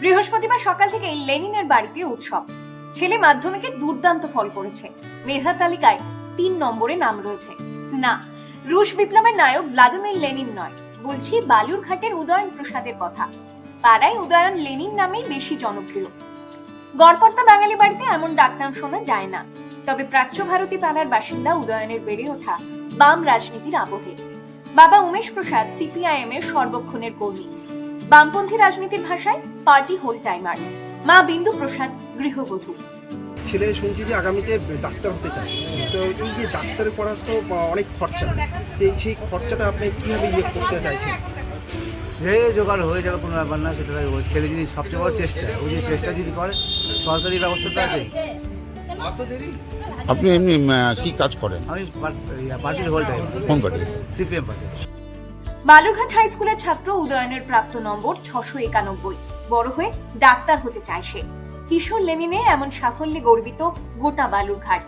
বৃহস্পতিবার সকাল থেকে লেনিনের বাড়িতে উৎসব। ছেলে মাধ্যমিকে দুর্দান্ত ফল করেছে। মেধা তালিকায় তিন নম্বরে নাম রয়েছে। না, রুশ বিপ্লবের নায়ক ভ্লাদিমির লেনিন নয়, বলছি বালুরঘাটের উদয়ন প্রসাদের কথা। পাড়ায় উদয়ন লেনিন নামেই বেশি জনপ্রিয়। গড়পর্তা বাঙালি বাড়িতে এমন ডাকনাম শোনা যায় না। তবে প্রাচ্য ভারতী পাড়ার বাসিন্দা উদয়নের বেড়ে ওঠা বাম রাজনীতির আবহে। বাবা উমেশ প্রসাদ সিপিআইএম এর সর্বক্ষণের কর্মী। বামপন্থী রাজনীতির ভাষায় পার্টি হোল টাইমার। মা বিন্দু প্রসাদ গৃহবধূ। ছেলে শুনছি যে আগামীতে ডাক্তার হতে চায়। তো এই যে ডাক্তার পড়ার তো অনেক খরচা। এই- সেই খরচাটা আপনি কীভাবে ইয়ে করতে চাইছেন? সে জোগাড় হয়ে যাবে কোনো ব্যাপার না সেটা ওর ছেলে যদি সবচেয়ে বড় চেষ্টা। ওই যে চেষ্টা যদি করে সরকারি ব্যবস্থা তো আছে আপনি এমনি কি কাজ করেন? আমি পার্টির হোল টাইম কোন party? CPM party. Balurghat high স্কুলের ছাত্র উদয়নের প্রাপ্ত নম্বর ছশো একানব্বই। বড় হয়ে ডাক্তার হতে চায় সে। কিশোর লেনিনে এমন সাফল্যে গর্বিত গোটা বালুরঘাট।